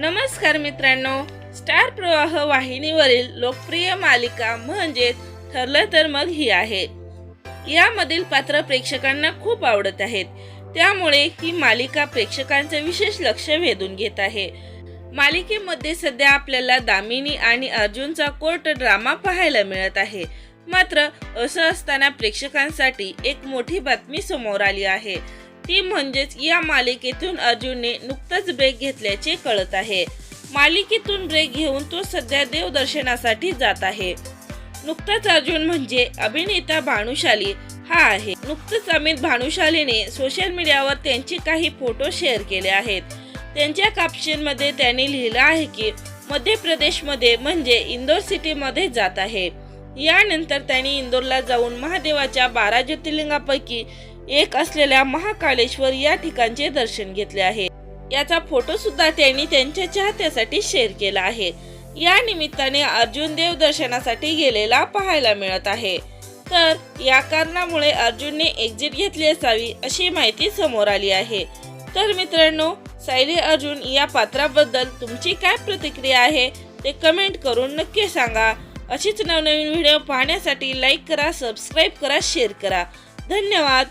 नमस्कार मित्रांनो स्टार प्रवाह वाहिनीवरील लोकप्रिय मालिका म्हणजे ठरलं तर मग ही आहे. यामधील पात्र प्रेक्षकांना खूप आवडत आहेत. त्यामुळे ही मालिका प्रेक्षकांचे विशेष लक्ष वेधून घेत आहे. मालिकेमध्ये सध्या आपल्याला दामिनी आणि अर्जुनचा कोर्ट ड्रामा पाहायला मिळत आहे. मात्र असं असताना प्रेक्षकांसाठी एक मोठी बातमी समोर आली आहे. ती म्हणजेच या मालिकेतून अर्जुनने नुकताच ब्रेक घेतल्याचे कळत आहे. मालिकेतून ब्रेक घेऊन तो सध्या देवदर्शनासाठी जात आहे. नुकताच अर्जुन म्हणजे अभिनेता भानुशाली हा आहे. नुकतंच अमित भानुशालीने सोशल मीडियावर त्यांचे काही फोटो शेअर केले आहेत. त्यांच्या कापशींमध्ये त्यांनी लिहिलं आहे की मध्य प्रदेशमध्ये म्हणजे इंदोर सिटीमध्ये जात आहे. यानंतर त्यांनी इंदोरला जाऊन महादेवाच्या बारा ज्योतिर्लिंगापैकी एक असलेल्या महाकालेश्वर या ठिकाणचे दर्शन घेतले आहे. याचा फोटो सुद्धा त्यांनी त्यांच्या चाहत्यासाठी शेअर केला आहे. या निमित्ताने अर्जुन देव दर्शनासाठी गेलेला पाहायला मिळत आहे. तर या कारणामुळे अर्जुनने एक्झिट घेतली असावी अशी माहिती समोर आली आहे. तर मित्रांनो सायली अर्जुन या पात्राबद्दल तुमची काय प्रतिक्रिया आहे ते कमेंट करून नक्की सांगा. अशीच नवनवीन व्हिडिओ पाहण्यासाठी लाईक करा सबस्क्राईब करा शेअर करा. धन्यवाद.